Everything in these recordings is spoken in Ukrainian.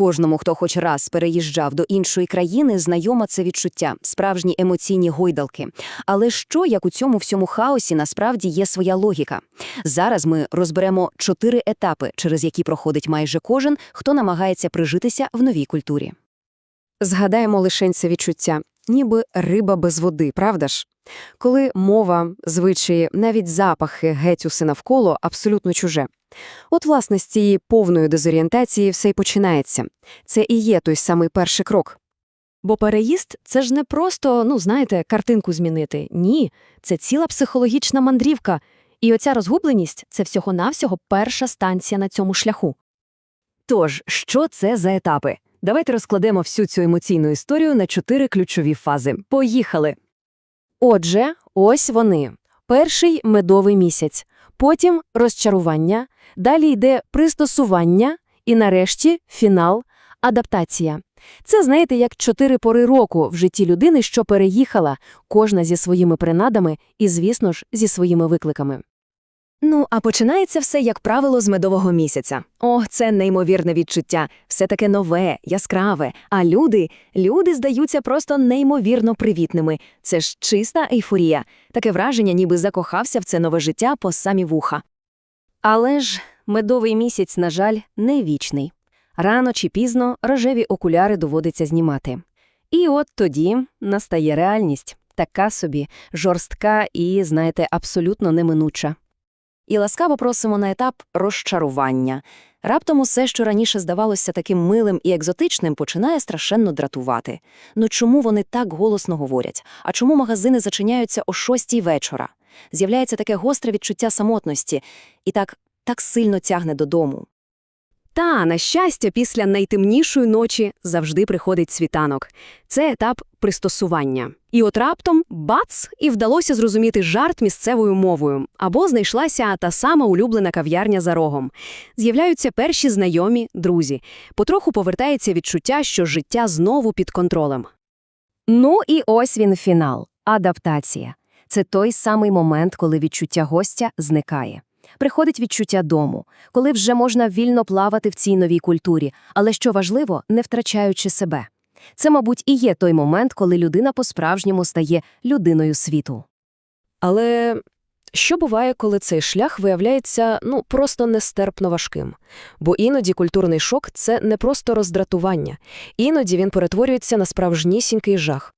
Кожному, хто хоч раз переїжджав до іншої країни, знайома це відчуття, справжні емоційні гойдалки. Але що, як у цьому всьому хаосі, насправді є своя логіка? Зараз ми розберемо чотири етапи, через які проходить майже кожен, хто намагається прижитися в новій культурі. Згадаємо лишень це відчуття, ніби риба без води, правда ж? Коли мова, звичаї, навіть запахи геть усе навколо абсолютно чуже. От, власне, з цієї повної дезорієнтації все й починається. Це і є той самий перший крок. Бо переїзд – це ж не просто, ну, знаєте, картинку змінити. Ні, це ціла психологічна мандрівка. І оця розгубленість – це всього-навсього перша станція на цьому шляху. Тож, що це за етапи? Давайте розкладемо всю цю емоційну історію на чотири ключові фази. Поїхали! Отже, ось вони. Перший – медовий місяць, потім – розчарування, далі йде пристосування і, нарешті, фінал – адаптація. Це, знаєте, як чотири пори року в житті людини, що переїхала, кожна зі своїми принадами і, звісно ж, зі своїми викликами. Ну, а починається все, як правило, з медового місяця. О, це неймовірне відчуття. Все таке нове, яскраве. А люди, люди здаються просто неймовірно привітними. Це ж чиста ейфорія. Таке враження, ніби закохався в це нове життя по самі вуха. Але ж медовий місяць, на жаль, не вічний. Рано чи пізно рожеві окуляри доводиться знімати. І от тоді настає реальність. Така собі, жорстка і, знаєте, абсолютно неминуча. І ласкаво просимо на етап розчарування. Раптом усе, що раніше здавалося таким милим і екзотичним, починає страшенно дратувати. Ну чому вони так голосно говорять? А чому магазини зачиняються о шостій вечора? З'являється таке гостре відчуття самотності і так, так сильно тягне додому. Та, на щастя, після найтемнішої ночі завжди приходить світанок. Це етап пристосування. І от раптом бац, і вдалося зрозуміти жарт місцевою мовою. Або знайшлася та сама улюблена кав'ярня за рогом. З'являються перші знайомі, друзі. Потроху повертається відчуття, що життя знову під контролем. Ну і ось він фінал – адаптація. Це той самий момент, коли відчуття гостя зникає. Приходить відчуття дому, коли вже можна вільно плавати в цій новій культурі, але що важливо, не втрачаючи себе. Це, мабуть, і є той момент, коли людина по-справжньому стає людиною світу. Але що буває, коли цей шлях виявляється, ну, просто нестерпно важким? Бо іноді культурний шок – це не просто роздратування. Іноді він перетворюється на справжнісінький жах.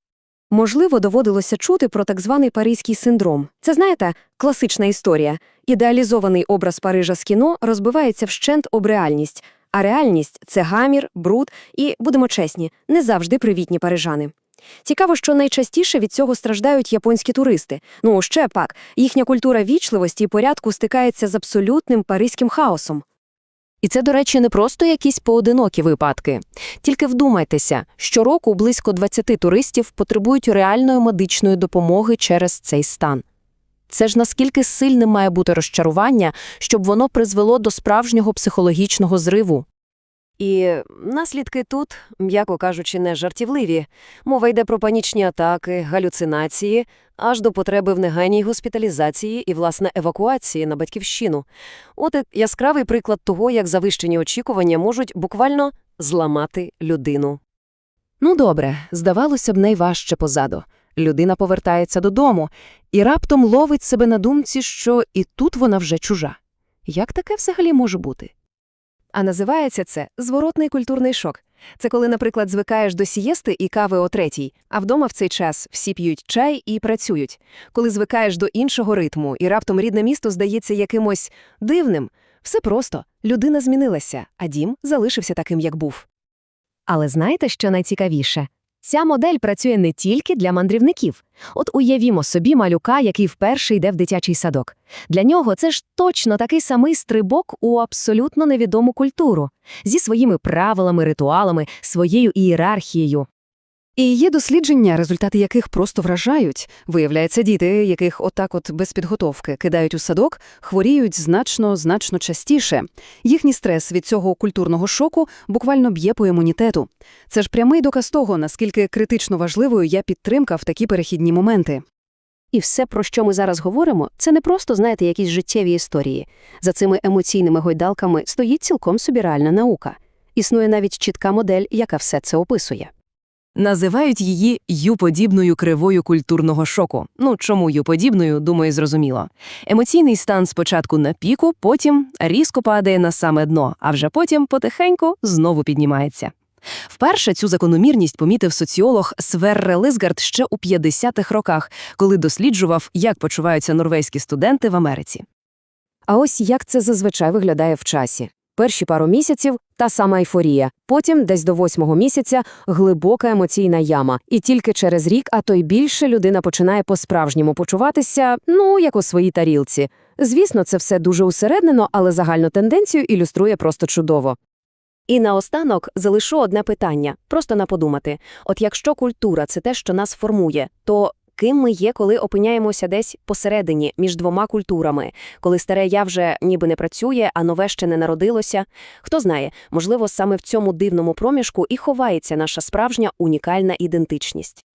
Можливо, доводилося чути про так званий паризький синдром. Це, знаєте, класична історія. Ідеалізований образ Парижа з кіно розбивається вщент об реальність. А реальність – це гамір, бруд і, будемо чесні, не завжди привітні парижани. Цікаво, що найчастіше від цього страждають японські туристи. Ну, ще пак, їхня культура вічливості і порядку стикається з абсолютним паризьким хаосом. І це, до речі, не просто якісь поодинокі випадки. Тільки вдумайтеся, щороку близько 20 туристів потребують реальної медичної допомоги через цей стан. Це ж наскільки сильним має бути розчарування, щоб воно призвело до справжнього психологічного зриву. І наслідки тут, м'яко кажучи, не жартівливі. Мова йде про панічні атаки, галюцинації, аж до потреби в негайній госпіталізації і, власне, евакуації на батьківщину. От яскравий приклад того, як завищені очікування можуть буквально зламати людину. Ну добре, здавалося б, найважче позаду. Людина повертається додому і раптом ловить себе на думці, що і тут вона вже чужа. Як таке взагалі може бути? А називається це зворотний культурний шок. Це коли, наприклад, звикаєш до сієсти і кави о третій, а вдома в цей час всі п'ють чай і працюють. Коли звикаєш до іншого ритму, і раптом рідне місто здається якимось дивним. Все просто. Людина змінилася, а дім залишився таким, як був. Але знаєте, що найцікавіше? Ця модель працює не тільки для мандрівників. От уявімо собі малюка, який вперше йде в дитячий садок. Для нього це ж точно такий самий стрибок у абсолютно невідому культуру, зі своїми правилами, ритуалами, своєю ієрархією. І є дослідження, результати яких просто вражають. Виявляється, діти, яких отак от без підготовки кидають у садок, хворіють значно-значно частіше. Їхній стрес від цього культурного шоку буквально б'є по імунітету. Це ж прямий доказ того, наскільки критично важливою є підтримка в такі перехідні моменти. І все, про що ми зараз говоримо, це не просто, знаєте, якісь життєві історії. За цими емоційними гойдалками стоїть цілком собі реальна наука. Існує навіть чітка модель, яка все це описує. Називають її ю-подібною кривою культурного шоку. Ну, чому ю-подібною, думаю, зрозуміло. Емоційний стан спочатку на піку, потім різко падає на саме дно, а вже потім потихеньку знову піднімається. Вперше цю закономірність помітив соціолог Сверре Лизгард ще у 50-х роках, коли досліджував, як почуваються норвезькі студенти в Америці. А ось як це зазвичай виглядає в часі. Перші пару місяців – та сама ейфорія, потім, десь до восьмого місяця, глибока емоційна яма. І тільки через рік, а то й більше, людина починає по-справжньому почуватися, ну, як у своїй тарілці. Звісно, це все дуже усереднено, але загальну тенденцію ілюструє просто чудово. І наостанок залишу одне питання, просто на подумати. От якщо культура – це те, що нас формує, то ким ми є, коли опиняємося десь посередині, між двома культурами, коли старе «я» вже ніби не працює, а нове ще не народилося? Хто знає, можливо, саме в цьому дивному проміжку і ховається наша справжня унікальна ідентичність.